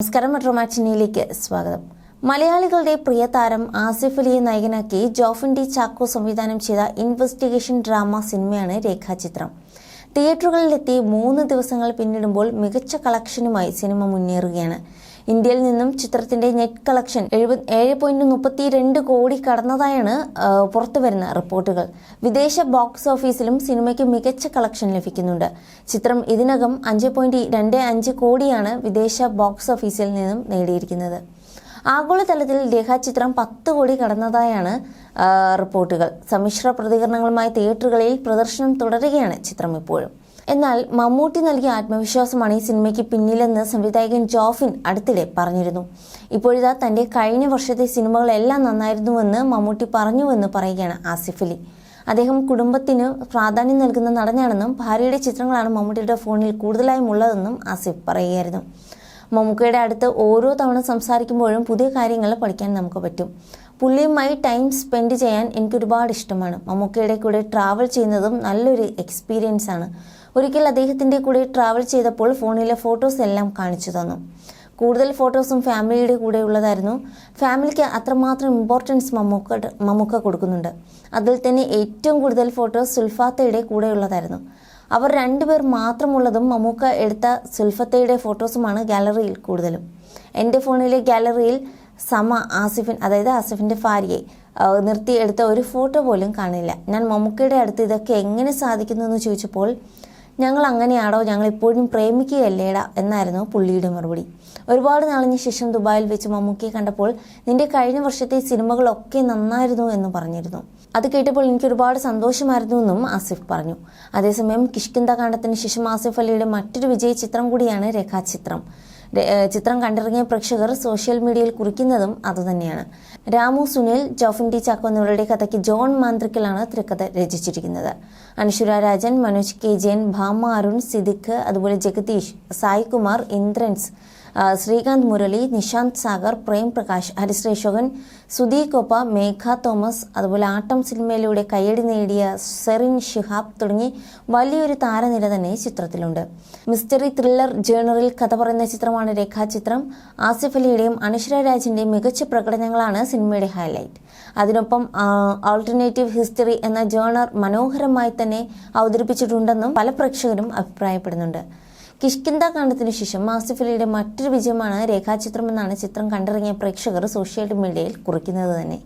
നമസ്കാരം മെട്രോ മാറ്റിനിയിലേക്ക് സ്വാഗതം. മലയാളികളുടെ പ്രിയ താരം ആസിഫ് അലിയെ നായകനാക്കി ജോഫിൻ ഡി ചാക്കോ സംവിധാനം ചെയ്ത ഇൻവെസ്റ്റിഗേഷൻ ഡ്രാമ സിനിമയാണ് രേഖാചിത്രം. തിയേറ്ററുകളിലെത്തി മൂന്ന് ദിവസങ്ങൾ പിന്നിടുമ്പോൾ മികച്ച കളക്ഷനുമായി സിനിമ മുന്നേറുകയാണ്. ഇന്ത്യയിൽ നിന്നും ചിത്രത്തിന്റെ നെറ്റ് കളക്ഷൻ എഴുപത് ഏഴ് പോയിന്റ് മുപ്പത്തി രണ്ട് കോടി കടന്നതായാണ് പുറത്തു വരുന്ന റിപ്പോർട്ടുകൾ. വിദേശ ബോക്സ് ഓഫീസിലും സിനിമയ്ക്ക് മികച്ച കളക്ഷൻ ലഭിക്കുന്നുണ്ട്. ചിത്രം ഇതിനകം അഞ്ച് പോയിന്റ് രണ്ട് അഞ്ച് കോടിയാണ് വിദേശ ബോക്സ് ഓഫീസിൽ നിന്നും നേടിയിരിക്കുന്നത്. ആഗോളതലത്തിൽ രേഖാചിത്രം പത്ത് കോടി കടന്നതായാണ് റിപ്പോർട്ടുകൾ. സമ്മിശ്ര പ്രതികരണങ്ങളുമായി തിയേറ്ററുകളിൽ പ്രദർശനം തുടരുകയാണ് ചിത്രം ഇപ്പോഴും. എന്നാൽ മമ്മൂട്ടി നൽകിയ ആത്മവിശ്വാസമാണ് ഈ സിനിമയ്ക്ക് പിന്നിലെന്ന് സംവിധായകൻ ജോഫിൻ അടുത്തിടെ പറഞ്ഞിരുന്നു. ഇപ്പോഴിതാ തന്റെ കഴിഞ്ഞ വർഷത്തെ സിനിമകളെല്ലാം നന്നായിരുന്നുവെന്ന് മമ്മൂട്ടി പറഞ്ഞുവെന്ന് പറയുകയാണ് ആസിഫ് അലി. അദ്ദേഹം കുടുംബത്തിന് പ്രാധാന്യം നൽകുന്ന നടനാണെന്നും ഭാര്യയുടെ ചിത്രങ്ങളാണ് മമ്മൂട്ടിയുടെ ഫോണിൽ കൂടുതലായും ഉള്ളതെന്നും ആസിഫ് പറയുകയായിരുന്നു. മമ്മൂക്കയുടെ അടുത്ത് ഓരോ തവണ സംസാരിക്കുമ്പോഴും പുതിയ കാര്യങ്ങൾ പഠിക്കാൻ നമുക്ക് പറ്റും. പുള്ളിയുമായി ടൈം സ്പെൻഡ് ചെയ്യാൻ എനിക്ക് ഒരുപാട് ഇഷ്ടമാണ്. മമ്മൂക്കയുടെ കൂടെ ട്രാവൽ ചെയ്യുന്നതും നല്ലൊരു എക്സ്പീരിയൻസ് ആണ്. ഒരിക്കൽ അദ്ദേഹത്തിന്റെ കൂടെ ട്രാവൽ ചെയ്തപ്പോൾ ഫോണിലെ ഫോട്ടോസ് എല്ലാം കാണിച്ചു തന്നു. കൂടുതൽ ഫോട്ടോസും ഫാമിലിയുടെ കൂടെ ഉള്ളതായിരുന്നു. ഫാമിലിക്ക് അത്രമാത്രം ഇമ്പോർട്ടൻസ് മമ്മൂക്ക മമ്മൂക്ക കൊടുക്കുന്നുണ്ട്. അതിൽ തന്നെ ഏറ്റവും കൂടുതൽ ഫോട്ടോസ് സുൽഫാത്തയുടെ കൂടെ ഉള്ളതായിരുന്നു. അവർ രണ്ടുപേർ മാത്രമുള്ളതും മമ്മൂക്ക എടുത്ത സുൽഫത്തയുടെ ഫോട്ടോസുമാണ് ഗാലറിയിൽ കൂടുതലും. എന്റെ ഫോണിലെ ഗാലറിയിൽ സമ ആസിഫിൻ അതായത് ആസിഫിന്റെ ഭാര്യയെ നിർത്തി എടുത്ത ഒരു ഫോട്ടോ പോലും കാണില്ല. ഞാൻ മമ്മൂക്കയുടെ അടുത്ത് ഇതൊക്കെ എങ്ങനെ സാധിക്കുന്നു എന്ന് ചോദിച്ചപ്പോൾ ഞങ്ങൾ അങ്ങനെയാണോ? ഞങ്ങൾ ഇപ്പോഴും പ്രേമിക്കുകയല്ലേടാ? എന്നായിരുന്നു പുള്ളിയുടെ മറുപടി. ഒരുപാട് നാളിന് ശേഷം ദുബായിൽ വെച്ച് മമ്മൂക്കയെ കണ്ടപ്പോൾ നിന്റെ കഴിഞ്ഞ വർഷത്തെ സിനിമകളൊക്കെ നന്നായിരുന്നു എന്ന് പറഞ്ഞിരുന്നു. അത് കേട്ടപ്പോൾ എനിക്ക് ഒരുപാട് സന്തോഷമായിരുന്നു എന്നും ആസിഫ് പറഞ്ഞു. അതേസമയം കിഷ്കിന്ത കാണ്ഡത്തിന് ശേഷം ആസിഫ് അലിയുടെ മറ്റൊരു വിജയ ചിത്രം കൂടിയാണ് രേഖാചിത്രം. ചിത്രം കണ്ടിറങ്ങിയ പ്രേക്ഷകർ സോഷ്യൽ മീഡിയയിൽ കുറിക്കുന്നതും അതുതന്നെയാണ്. രാമു സുനിൽ ജോഫിൻ ടി ചാക്കോ എന്നിവരുടെ കഥയ്ക്ക് ജോൺ മാന്ത്രിക്കലാണ് തിരക്കഥ രചിച്ചിരിക്കുന്നത്. അനശ്വര രാജൻ മനോജ് കെ ജയൻ ഭാമ അരുൺ സിദിഖ് അതുപോലെ ജഗദീഷ് സായികുമാർ ഇന്ദ്രൻസ് ശ്രീകാന്ത് മുരളി നിശാന്ത് സാഗർ പ്രേം പ്രകാശ് ഹരിശ്രേഷകൻ സുധീ കൊപ്പ മേഘ തോമസ് അതുപോലെ ആട്ടം സിനിമയിലൂടെ കയ്യടി നേടിയ സെറിൻ ഷിഹാബ് തുടങ്ങി വലിയൊരു താരനിര തന്നെ ചിത്രത്തിലുണ്ട്. മിസ്റ്ററി ത്രില്ലർ ജേണറിൽ കഥ പറയുന്ന ചിത്രമാണ് രേഖാചിത്രം. ആസിഫ് അലിയുടെയും അനശ്വര രാജിന്റെയും മികച്ച പ്രകടനങ്ങളാണ് സിനിമയുടെ ഹൈലൈറ്റ്. അതിനൊപ്പം ആൾട്ടർനേറ്റീവ് ഹിസ്റ്ററി എന്ന ജേണർ മനോഹരമായി തന്നെ അവതരിപ്പിച്ചിട്ടുണ്ടെന്നും പല പ്രേക്ഷകരും അഭിപ്രായപ്പെടുന്നുണ്ട്. കിഷ്കിന്ത കാണ്ഡത്തിനു ശേഷം മാസിഫലിയുടെ മറ്റൊരു വിജയമാണ് രേഖാചിത്രമെന്നാണ് ചിത്രം കണ്ടിറങ്ങിയ പ്രേക്ഷകർ സോഷ്യൽ മീഡിയയിൽ കുറിക്കുന്നത് തന്നെ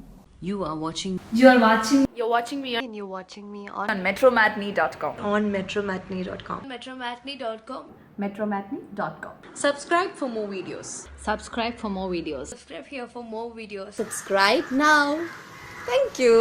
You are watching You are watching You're watching me on, and you're watching me on, on metromatney.com. on metromatney.com. metromatney.com. Metromatney.com. Subscribe for more videos. Subscribe for more videos. Subscribe here for more videos. Subscribe now. Thank you.